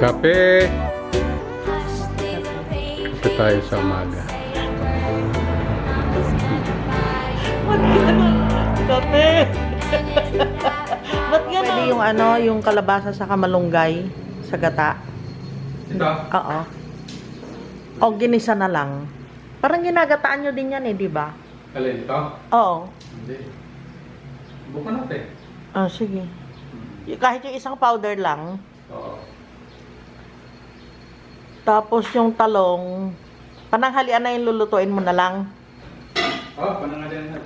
Kape! Kape tayo sa umaga. Kape! Ba't gano'n? Pwede yung ano, yung kalabasa sa kamalunggay, sa gata. Ito? Oo. O ginisa na lang. Parang ginagataan nyo din yan eh, di ba? Alin ito? Oo. Hindi. Bukan natin. Ah, sige. Y- Kahit yung isang powder lang. Oo. Tapos yung talong, pananghalian na yung lulutuin mo na lang. Oh, panangalian na.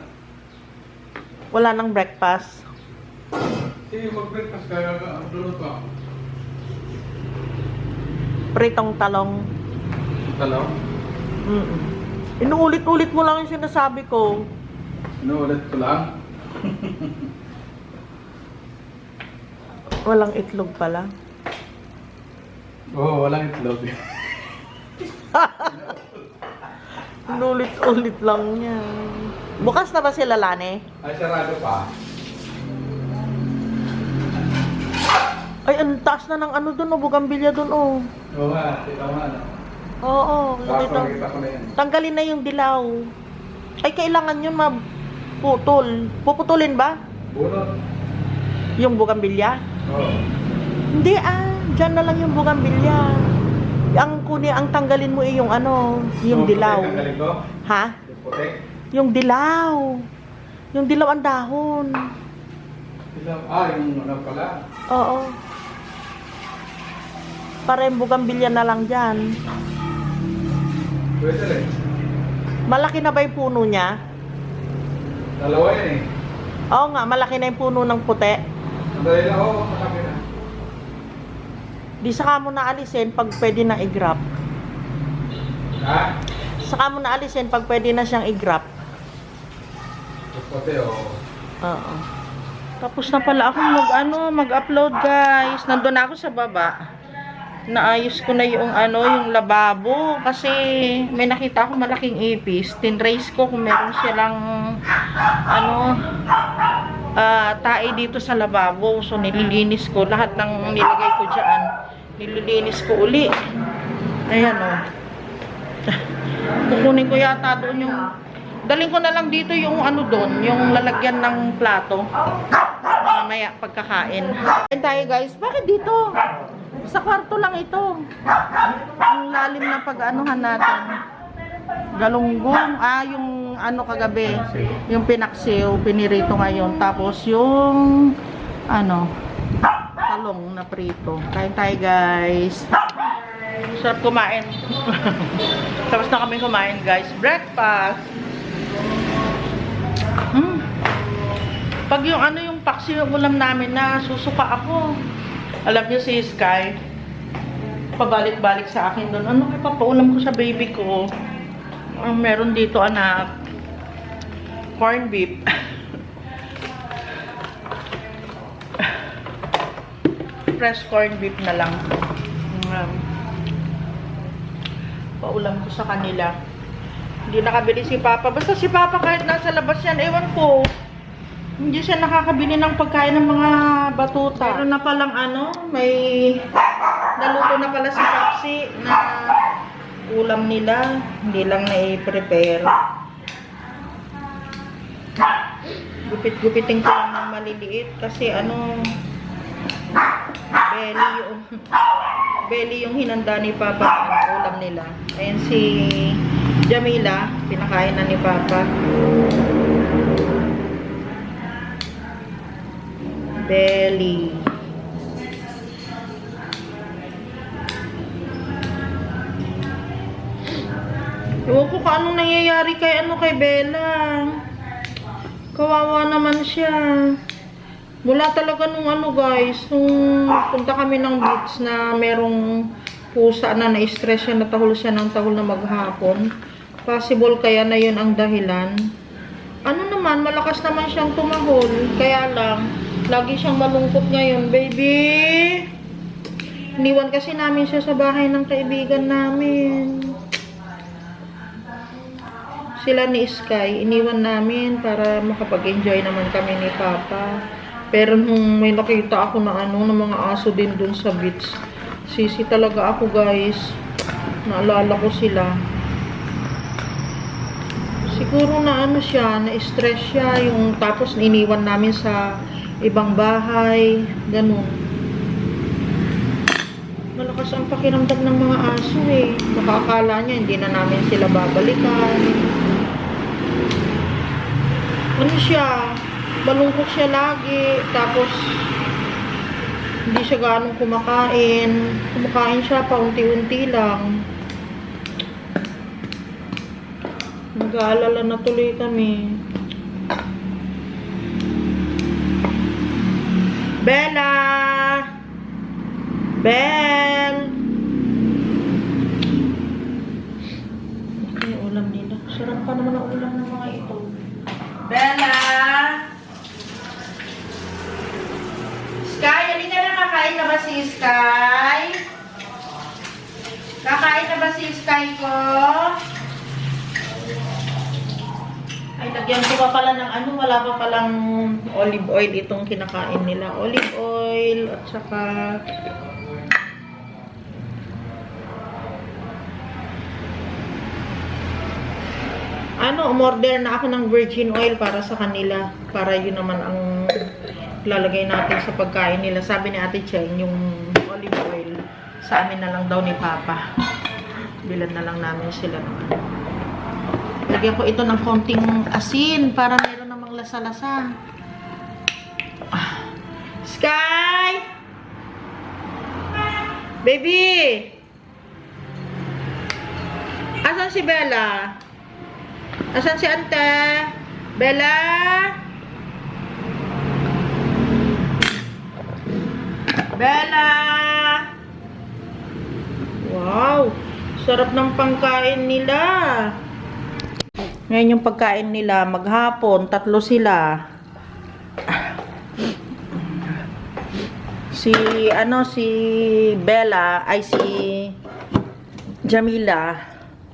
Wala nang breakfast. Sige, mag-breakfast ka. Lulot ko. Pritong talong. Talaw? Mm Inuulit-ulit mo lang yung sinasabi ko. Inuulit ko lang. Walang itlog pala. Oo, oh, walang itlog. Inuulit-ulit lang yan. Bukas na ba sila, Lane? Ay, sarado pa. Ay, ang taas na ng ano doon, oh, bugambilya doon, oh. Oo nga, kita mo na. Oo, nakita. Tanggalin na yung dilaw. Ay, kailangan yun maputol. Puputulin ba? Bunot. Yung bugambilya? Oo. Hindi ah, dyan na lang yung bugambilya. Ang kuni, ang tanggalin mo eh yung ano, yung Yung dilaw. ko. Ha? Yung. Yung dilaw. Yung dilaw ang dahon. Dilaw. Ah, yung ano pala. Oo. Para yung bugambilya na lang dyan. Pwede rin. Malaki na ba yung puno niya? Dalawa yan eh. Oo nga, malaki na yung puno ng puti. Sandali lang ako, makabi na. Di saka mo na alisin pag pwede na i-grab. Ha? Saka mo na alisin pag pwede na siyang i-grab. Yung puti, oo. Tapos na pala ako mag ano, mag-upload guys. Nandun ako sa baba. Naayos ko na yung ano, yung lababo kasi may nakita ako malaking ipis. Tinrace ko kung meron silang ano ah tae dito sa lababo. So nililinis ko lahat ng nilagay ko diyan. Nililinis ko uli. Ayan oh. Kukunin ko yata doon yung Daling ko na lang dito yung ano doon, yung lalagyan ng plato. Mamaya pagkakain. Kain tayo guys. Bakit dito? Sa kwarto lang ito. Ang lalim na pag-anuhan natin. Galunggong. Ah, yung ano kagabi. Yung pinaksiw, pinirito ngayon. Tapos yung ano, talong na prito. Kain tayo guys. Sarap kumain. Tapos na kami kumain guys. Breakfast. Hmm. Pag yung ano yung paksi yung ulam namin na susuka ako. Alam niyo si Sky, pabalik-balik sa akin doon. Ano kaya papaulam ko sa baby ko? Ang meron dito anak. Corn beef. Fresh corn beef na lang. Um, paulam ko sa kanila. Hindi nakabili si Papa. Basta si Papa kahit nasa labas yan, ewan ko. Hindi siya nakakabili ng pagkain ng mga batuta. Meron na palang ano, may naluto na pala si Papsi na ulam nila. Hindi lang na-prepare. Gupit-gupitin ko lang ng maliliit kasi ano, belly yung belly yung hinanda ni Papa ang ulam nila. Ayan si Jamila, pinakain na ni Papa. Belly. Ewan ko kung anong nangyayari kay ano kay Bella. Kawawa naman siya. Wala talaga nung ano guys, nung punta kami ng beach na merong pusa na na-stress siya, natahol siya ng tahol na maghapon. Possible kaya na yun ang dahilan. Ano naman, malakas naman siyang tumahol. Kaya lang, lagi siyang malungkot ngayon, baby. Iniwan kasi namin siya sa bahay ng kaibigan namin. Sila ni Sky, iniwan namin para makapag-enjoy naman kami ni Papa. Pero nung may nakita ako na ano, ng mga aso din dun sa beach, Sisi talaga ako guys. Naalala ko sila. Siguro na ano siya, na-stress siya, yung tapos iniwan namin sa ibang bahay, ganun. Malakas ang pakiramdam ng mga aso eh. Nakakala niya, hindi na namin sila babalikan. Ano siya, malungkot siya lagi, tapos hindi siya ganong kumakain. Kumakain siya paunti-unti lang. Nag-aalala na tuloy kami. Bella! Bell! Ano yung ulam nila? Sarap pa naman ang ulam ng mga ito. Bella! Sky, halika na kakain na ba si Sky? Kakain na ba si Sky ko? Ay, lagyan ko pa pala ng ano, wala pa palang olive oil itong kinakain nila. Olive oil at saka ano, umorder na ako ng virgin oil para sa kanila. Para yun naman ang lalagay natin sa pagkain nila. Sabi ni Ate Cheng, yung olive oil, sa amin na lang daw ni Papa. Bilad na lang namin sila. Lagyan ko ito ng konting asin para meron namang lasa-lasa. Ah. Sky! Baby! Asan si Bella? Asan si Ante? Bella? Bella! Wow! Sarap ng pangkain nila. Ngayon yung pagkain nila, maghapon, tatlo sila. Si, ano, si Bella, ay si Jamila.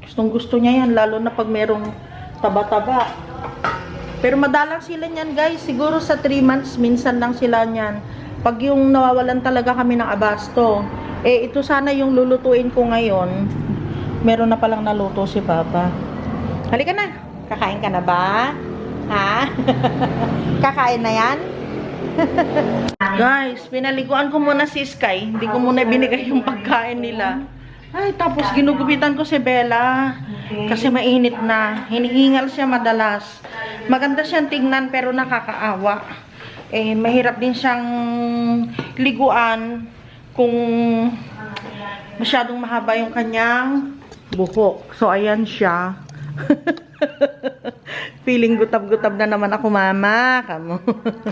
Gustong gusto niya yan, lalo na pag merong taba-taba. Pero madalang sila niyan guys, siguro sa 3 months, minsan lang sila niyan. Pag yung nawawalan talaga kami ng abasto, eh ito sana yung lulutuin ko ngayon. Meron na palang naluto si Papa. Halika na. Kakain ka na ba? Ha? Kakain na yan? Guys, pinaliguan ko muna si Sky. Hindi ko muna binigay yung pagkain nila. Ay, tapos ginugupitan ko si Bella. Kasi mainit na. Hinihingal siya madalas. Maganda siyang tingnan pero nakakaawa. Eh, mahirap din siyang liguan kung masyadong mahaba yung kanyang buhok. So, ayan siya. Feeling gutab-gutab na naman ako, mama. Kamo.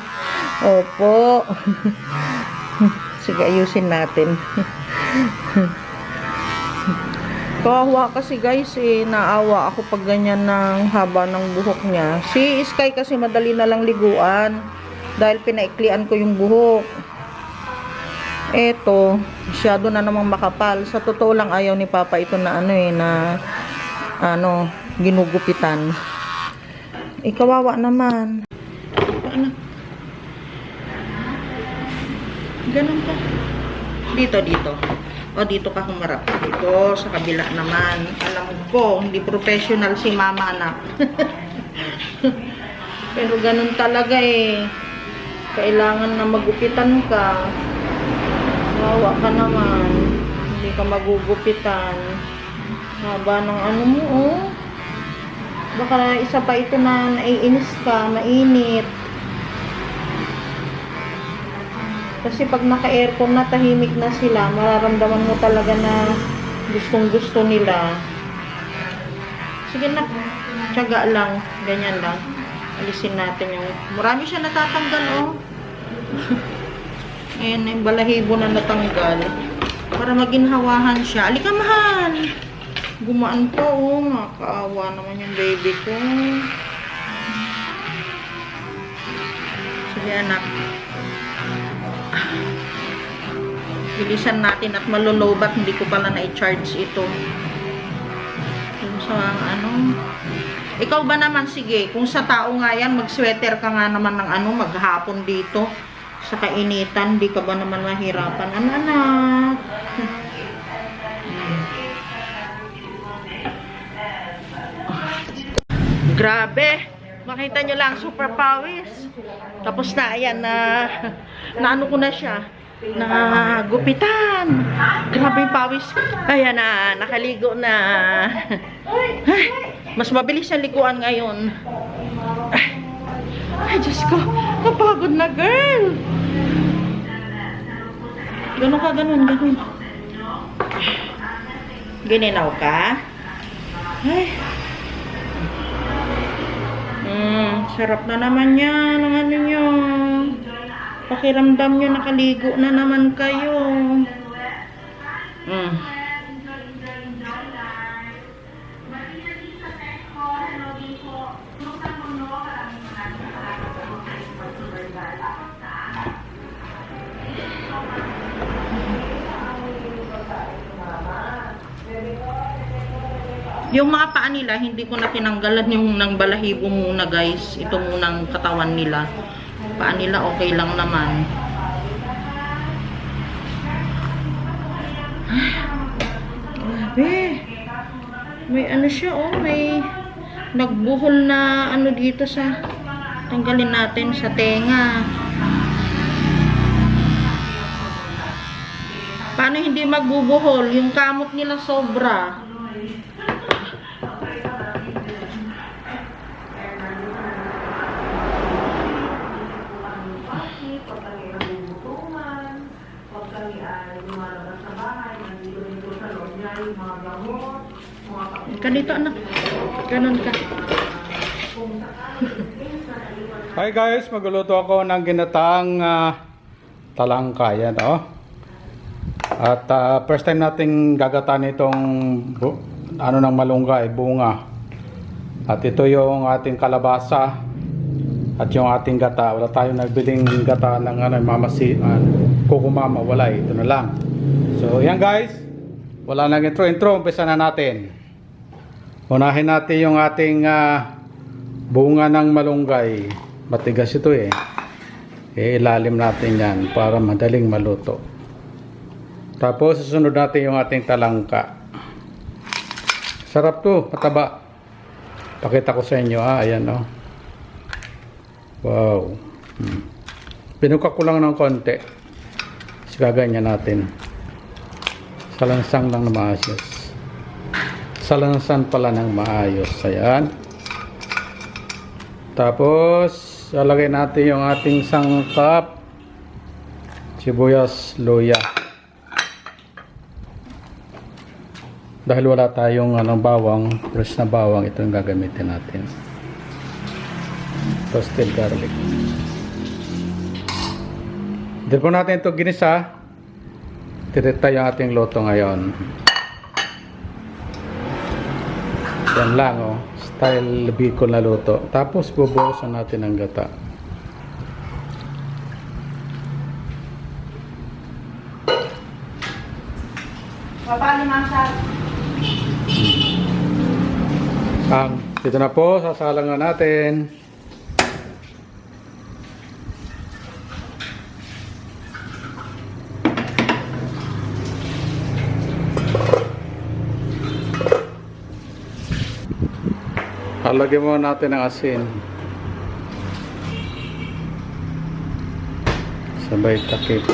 Opo. Sige, ayusin natin. Kawawa kasi guys eh, naawa ako pag ganyan ng haba ng buhok niya. Si Sky kasi madali na lang liguan dahil pinaiklian ko yung buhok. Eto, masyado na namang makapal. Sa totoo lang ayaw ni Papa ito na ano eh, na ano, ginugupitan. Eh, kawawa naman. Ano? Ganun ka. Dito, dito. O, dito ka humarap. Dito, sa kabila naman. Alam ko, hindi professional si mama, anak. Pero ganun talaga eh. Kailangan na magupitan ka. Kawawa ka naman. Hindi ka magugupitan. Haba ng ano mo, oh. Baka isa pa ito na naiinis ka, mainit. Kasi pag naka-aircon na, tahimik na sila, mararamdaman mo talaga na gustong gusto nila. Sige na, tiyaga lang, ganyan lang. Alisin natin yung, marami siya natatanggal, oh. Ayan, yung balahibo na natanggal. Para maginhawahan siya. Alika! Gumaan pa, oh. Nakakaawa naman yung baby ko. Sige, anak. Bilisan natin at malolobat. Hindi ko pala na-charge ito. Kung sa ano. Ikaw ba naman, sige, kung sa tao nga yan, mag-sweater ka nga naman ng ano, maghapon dito. sa kainitan, di ka ba naman mahirapan? Ano, anak? Grabe! Makita nyo lang, super pawis. Tapos na, ayan, na, na ano ko na siya, na gupitan. Grabe yung pawis. Ayan na, nakaligo na. Ay, mas mabilis ang likuan ngayon. Ay, ay Diyos ko, kapagod na girl. Ganun ka, ganun, ganun. Gininaw ka? Ay. Mm, sarap na naman yan ang ano nyo. Pakiramdam nyo nakaligo na naman kayo. Mm. Yung mga paa nila, hindi ko na tinanggalan yung nang balahibo muna guys. Ito munang katawan nila. Paa nila okay lang naman. Grabe. May ano siya oh, may nagbuhol na ano dito sa tanggalin natin sa tenga. Paano hindi magbubuhol? Yung kamot nila sobra. Dito anak. Ganon ka. Hi guys, magluluto ako ng ginataang ah, talangka. Yan, oh. At ah, first time nating gagataan itong ano ng malunggay, bunga. At ito yung ating kalabasa at yung ating gata. Wala tayong nagbiling gata ng ano, mamasi, uh, kukumama. Wala, ito na lang. So, yan guys. Wala nang intro. Intro, umpisa na natin. Unahin natin yung ating ah, bunga ng malunggay. Matigas ito eh. Eh, ilalim natin yan para madaling maluto. Tapos, susunod natin yung ating talangka. Sarap to, mataba. Pakita ko sa inyo ha, ayan oh. Wow. Hmm. Pinuka ko lang ng konti. Tapos gaganyan natin. Salansang lang na maayos. Salansan pala ng maayos. Ayan. Tapos, lalagay natin yung ating sangkap. Sibuyas, luya. Dahil wala tayong anong bawang, fresh na bawang, ito yung gagamitin natin. Toasted garlic. Dito po natin ito ginisa. Tirita yung ating luto ngayon. Yan lang oh. Style Bicol na luto. Tapos bubuhusan natin ang gata. Paano masa? Ang dito na po, sasalang na natin. Halagyan mo natin ng asin. Sabay takip.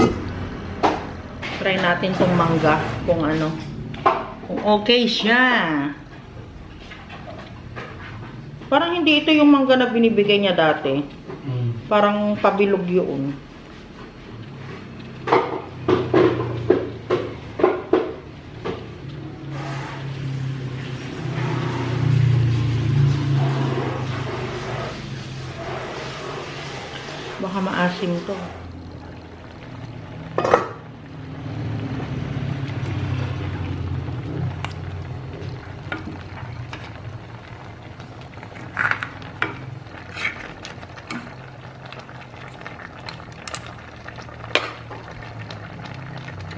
Try natin tong mangga kung ano. Kung okay siya. Parang hindi ito yung mangga na binibigay niya dati. Parang pabilog yun. Baka maasim to. Okay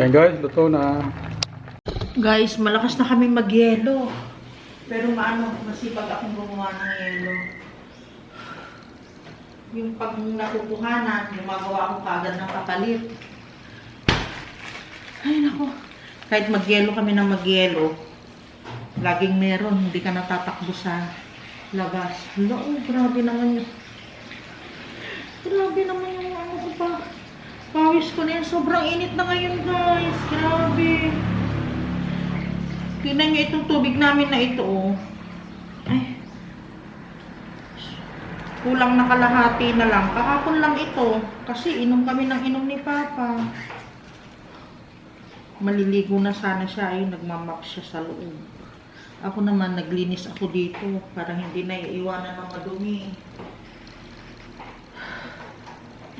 guys, luto na. Guys, malakas na kami magyelo. Pero maano, masipag akong gumawa ng yelo. Yung pag nakukuhanan, gumagawa ako kagad ng kapalit. Ay, nako. Kahit magyelo kami ng magyelo, laging meron, hindi ka natatakbo sa labas. Hala, oh, grabe naman yun. Grabe naman yung ano ko pa. Pawis ko na yan. Sobrang init na ngayon, guys. Grabe. Tingnan nyo itong tubig namin na ito, oh. Kulang na kalahati na lang. Kahapon lang ito. Kasi inom kami ng inom ni Papa. Maliligo na sana siya. Ayun, nagmamap siya sa loob. Ako naman, naglinis ako dito. Para hindi na iiwanan ng madumi.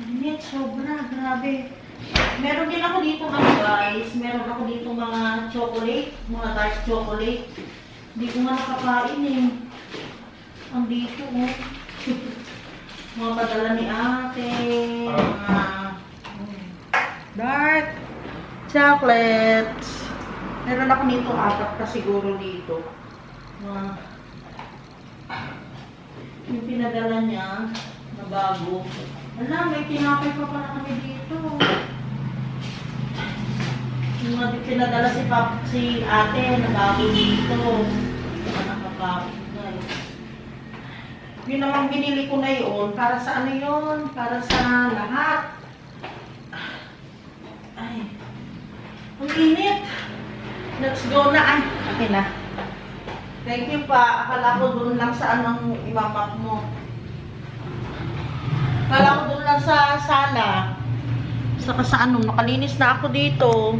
Init, sobra. Grabe. Meron din ako dito ano guys. Meron ako dito mga chocolate. Mga dark chocolate. Hindi ko nga nakakain eh. Ang dito oh. mga padala ni ate. Mga dark chocolates. Meron ako nito apat pa siguro dito. Mga yung pinadala niya na bago. Wala, may tinapay pa pala kami dito. Yung mga pinadala si pap si ate na bago dito. Guys. Yun namang binili ko na yun. Para sa ano yun? Para sa lahat. Ay. Ang init. Let's go na. Ay, okay na. Thank you pa. Akala ko doon lang sa anong imamap mo. Akala ko doon lang sa sala. Saka sa ano, nakalinis na ako dito.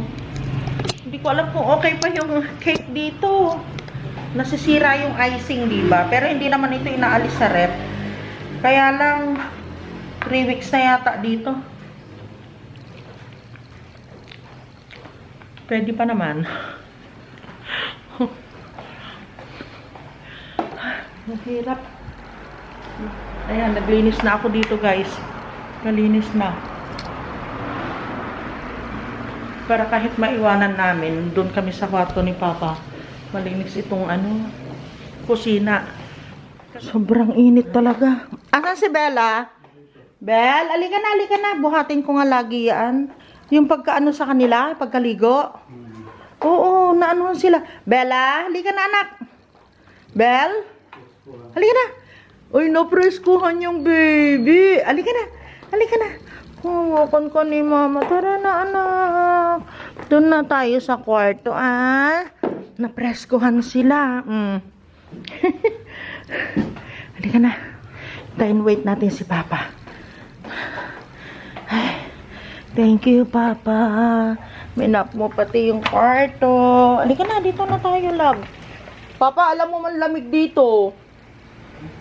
Hindi ko alam kung okay pa yung cake dito. Nasisira yung icing, di ba? Pero hindi naman ito inaalis sa rep. Kaya lang, 3 weeks na yata dito. Pwede pa naman. Mahirap. Ayan, naglinis na ako dito guys. Nalinis na. Para kahit maiwanan namin, doon kami sa kwarto ni Papa. Malinis itong ano, kusina. Sobrang init talaga. Asan si Bella? Bel, alika na, alika na. Buhatin ko nga lagi yan. Yung pagkaano sa kanila, pagkaligo. Oo, naanohan sila. Bella, halika na anak. Bel? Halika na. Uy, napreskuhan yung baby. Halika na. Halika na. Huwakan ko ni mama. Tara na anak. Doon na tayo sa kwarto ah. Napreskuhan sila. Mm. Halika na. Time wait natin si Papa. Ay, thank you, Papa. Minap mo pati yung kwarto. Halika na, dito na tayo, love. Papa, alam mo man lamig dito.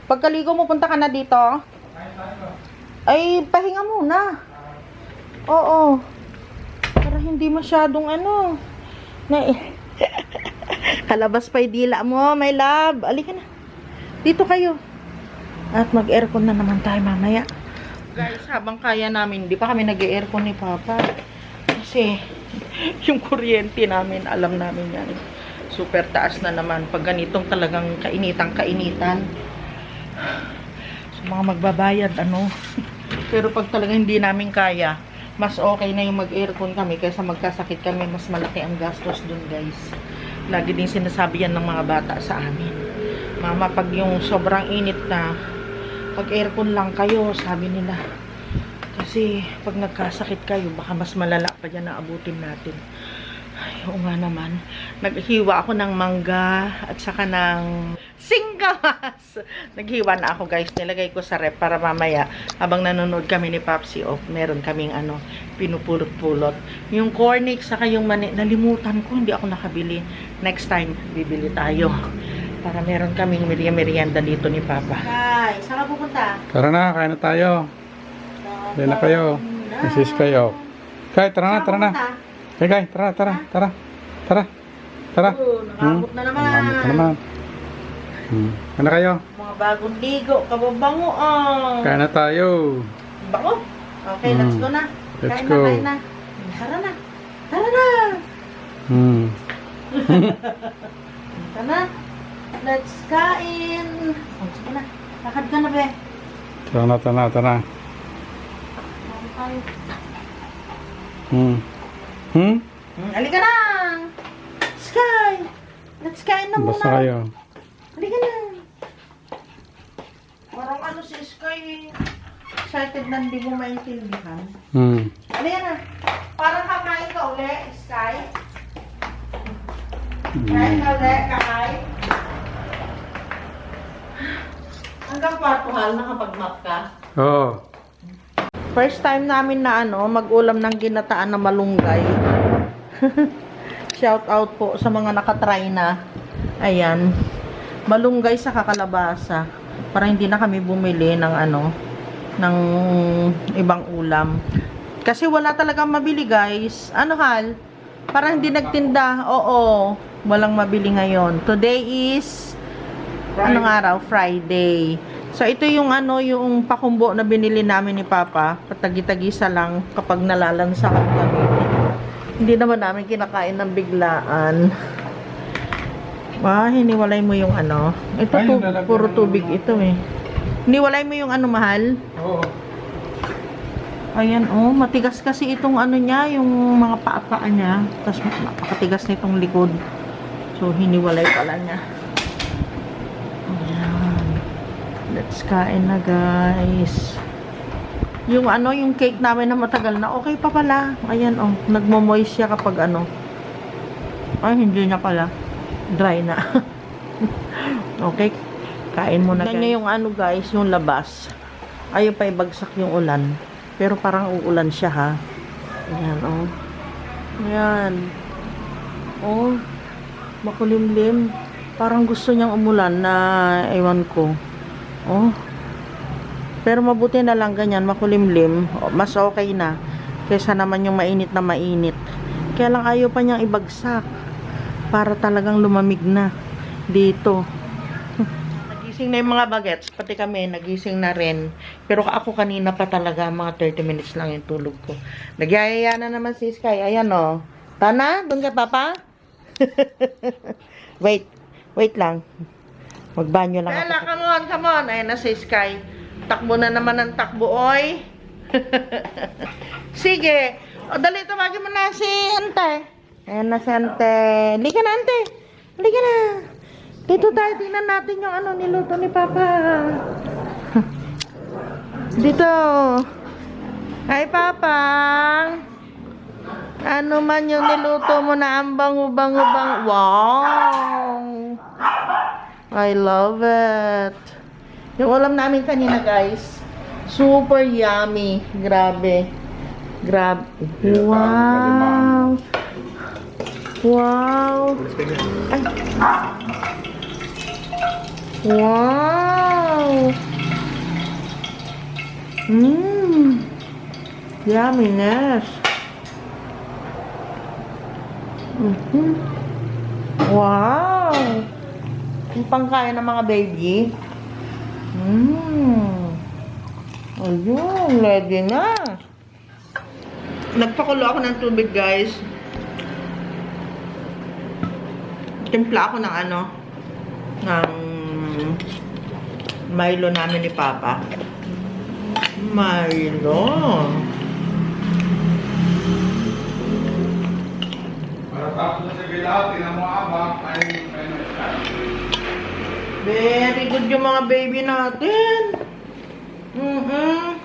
Pagkaligo mo, punta ka na dito. Ay, pahinga muna. Oo. Para hindi masyadong ano. Na Kalabas pa yung dila mo, my love. Halika na. Dito kayo. At mag-aircon na naman tayo mamaya. Guys, habang kaya namin, di pa kami nag-aircon ni Papa. Kasi, yung kuryente namin, alam namin yan. Super taas na naman. Pag ganitong talagang kainitang kainitan. So, mga magbabayad, ano. Pero pag talagang hindi namin kaya, mas okay na yung mag-aircon kami kaysa magkasakit kami, mas malaki ang gastos dun, guys. Lagi din sinasabi yan ng mga bata sa amin. Mama, pag yung sobrang init na, pag aircon lang kayo, sabi nila. Kasi pag nagkasakit kayo, baka mas malala pa yan na abutin natin. Oo nga naman. Naghiwa ako ng mangga at saka ng singkamas. Naghiwa na ako guys. Nilagay ko sa rep para mamaya habang nanonood kami ni Papsi Off, meron kaming ano, pinupulot-pulot. Yung cornix saka yung mani, nalimutan ko, hindi ako nakabili. Next time, bibili tayo. Para meron kaming merienda dito ni Papa. Guys, saan ka pupunta? Tara na, kain na tayo. Kain na kayo. Misis kayo. Kay, tara na, tara na. Kay, kay, tara, tara, tara. Tara. Tara. Oh, nakabot na naman. Nakabot na naman. Hmm. Na kayo. Mga bagong ligo, kababango ah. Kain na tayo. Bango. Okay, let's Mm. go na. Let's kain go. na, kain na. Tara na. Tara na. Hmm. Tara na. Let's kain. Oh, sige na. Lakad ka na, be. Tara na, tara na, tara. Hmm. Hmm? Hmm, Halika na! Sky! Let's kain na muna. Basta kayo. Halika na. Parang ano si Sky. Excited na hindi mo maintindihan. Hmm. Halika na. Parang kakain ka uli, Sky. Hmm. Kain ka uli, kakain. Hanggang kwarto hal, nakapag-map ka. Oo. First time namin na ano, mag-ulam ng ginataan na malunggay. Shout out po sa mga nakatry na. Ayan. Malunggay sa kakalabasa. Para hindi na kami bumili ng ano, ng ibang ulam. Kasi wala talagang mabili guys. Ano hal? Parang hindi nagtinda. Oo. Walang mabili ngayon. Today is anong araw? Friday. So, ito yung ano, yung pakumbo na binili namin ni Papa. Patagi-tagisa lang kapag nalalansakan kami. Hindi naman namin kinakain ng biglaan. Ah, hiniwalay mo yung ano. Ito, Ay, puro tubig ano. ito eh. Hiniwalay mo yung ano, mahal. Oo. Ayan, oh, matigas kasi itong ano niya, yung mga paa niya. Tapos napakatigas nitong likod. So, hiniwalay pala niya. Ayan. Let's kain na, guys. Yung ano, yung cake namin na matagal na, okay pa pala. Ayan, oh, nagmo-moist siya kapag ano. Ay, hindi niya pala. Dry na. okay, kain mo na, guys. niya yung ano, guys, yung labas. Ayun pa ibagsak yung ulan. Pero parang uulan siya ha. Ayan, oh. Ayan. Oh. Makulimlim. Parang gusto niyang umulan na ewan ko. Oh. Pero mabuti na lang ganyan, makulimlim. Oh, Mas okay na. Kesa naman yung mainit na mainit. Kaya lang ayaw pa niyang ibagsak. Para talagang lumamig na. Dito. Nagising na yung mga bagets, pati kami, nagising na rin. Pero ako kanina pa talaga, mga 30 minutes lang yung tulog ko. Nagyayaya na naman si Sky. Ayan o. Tana, doon ka papa? wait, wait lang. Magbanyo lang Bella, come on, come on. Ayan na si Sky. Takbo na naman ang takbo, oy. Sige. O, dali, tawagin mo na si Ante. Ayan na si Ante. Lika na, Ante. Lika na. Dito tayo, tingnan natin yung ano niluto ni Papa. Dito. Ay, Papa. Ano man yung niluto mo na ang bango-bango-bang. Wow. I love it. Yung ulam namin kanina, guys. Super yummy. Grabe. Grabe. Wow. Wow. Ay. Wow! Mmm! Yumminess! Mm-hmm. Wow! Yung pangkain ng mga baby. Mmm! Ayun, ready na. Nagpakulo ako ng tubig, guys. Timpla ako ng ano, ng Milo namin ni Papa. Milo. Para tapos na si Bilal, tinan mo abang, kain, kain na siya. Very good yung mga baby natin. Mm-mm.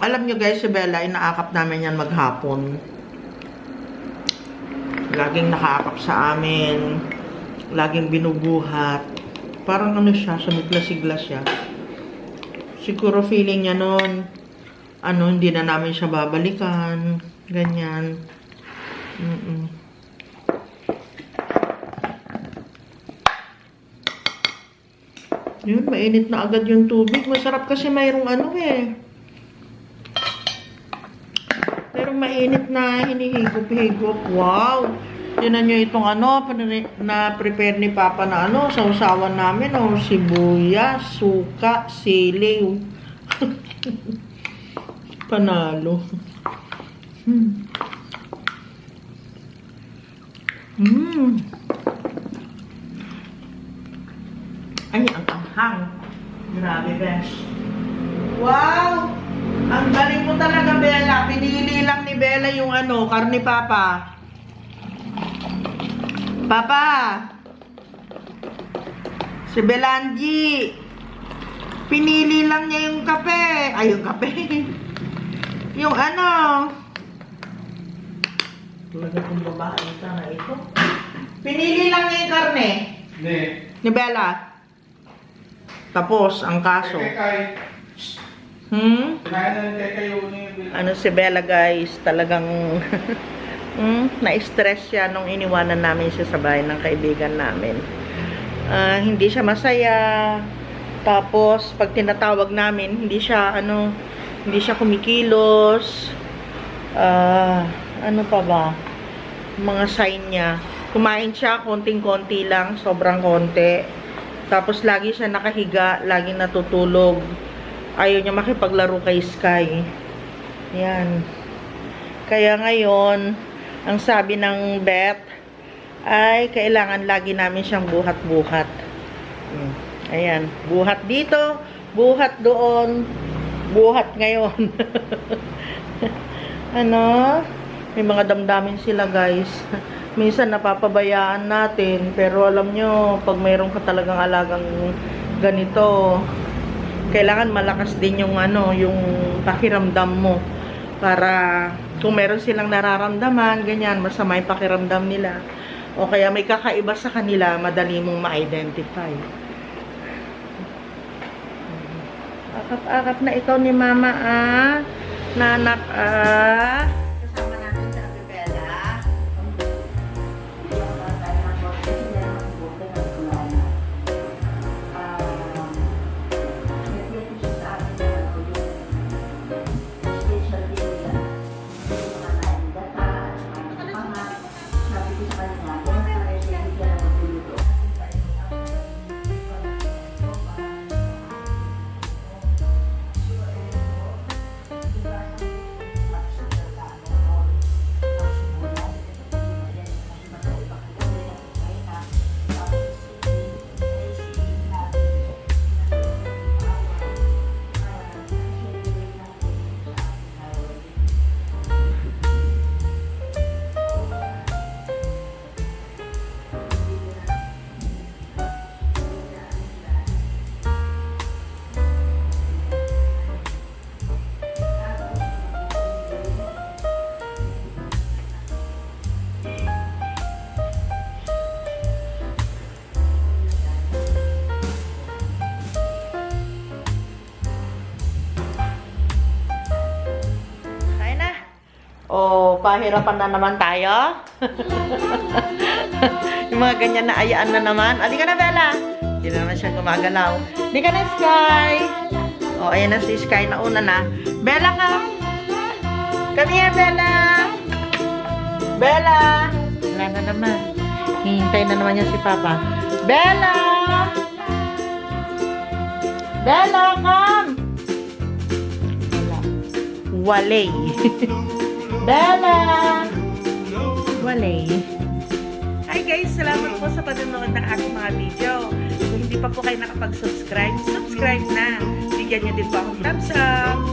Alam nyo guys, si Bella, inaakap namin yan maghapon. Laging nakaakap sa amin. Laging binubuhat. Parang ano siya, sumigla-sigla siya. Siguro feeling niya noon, ano, hindi na namin siya babalikan. Ganyan. Mm-mm. Yun, mainit na agad yung tubig. Masarap kasi mayroong ano eh. Pero mainit na hinihigop-higop. Wow! Tinan nyo itong ano, na prepare ni Papa na ano, sa usawan namin, oh, sibuyas, suka, siliw. Panalo. Hmm. Mm. Ay, ang anghang. Grabe, besh. Wow! Ang galing mo talaga, Bella. Pinili lang ni Bella yung ano, karne papa. Papa! Si Belanji. Pinili lang niya yung kape. Ay, yung kape. yung ano. Talaga kong babae sana ito. Pinili lang niya yung karne. Hindi. Ni Bella. Tapos, ang kaso. Kay, Hmm? kinain na ni Kay yung ni Ano si Bella guys, talagang hmm, na-stress siya nung iniwanan namin siya sa bahay ng kaibigan namin. Ah, hindi siya masaya. Tapos, pag tinatawag namin, hindi siya, ano, hindi siya kumikilos. Ah, ano pa ba? Mga sign niya. Kumain siya, konting-konti lang, sobrang konti. Tapos, lagi siya nakahiga, lagi natutulog. Ayaw niya makipaglaro kay Sky. Yan. Kaya ngayon, ang sabi ng Beth, ay kailangan lagi namin siyang buhat-buhat. Hmm. Ayan. Buhat dito, buhat doon, buhat ngayon. ano? May mga damdamin sila guys. Minsan napapabayaan natin, pero alam nyo, pag mayroon ka talagang alagang ganito, kailangan malakas din yung ano, yung pakiramdam mo para kung meron silang nararamdaman, ganyan, masama yung pakiramdam nila o kaya may kakaiba sa kanila, madali mong ma-identify. Akap-akap na ikaw ni mama ah. Nanak ah. O, pahirapan na naman tayo. yung mga ganyan na ayaan na naman. Adi ka na, Bella. Hindi na naman siya gumagalaw. Di ka na, Sky. O, ayan na si Sky. Nauna na. Bella ka. Come here, Bella. Bella. Wala na naman. Hihintay na naman niya si Papa. Bella! Bella, come! Wala. Walay. Bella! Walay. Hi guys! Salamat po sa panonood ng aking mga video. Kung hindi pa po kayo nakapag-subscribe, subscribe na. Bigyan niyo din po akong thumbs up.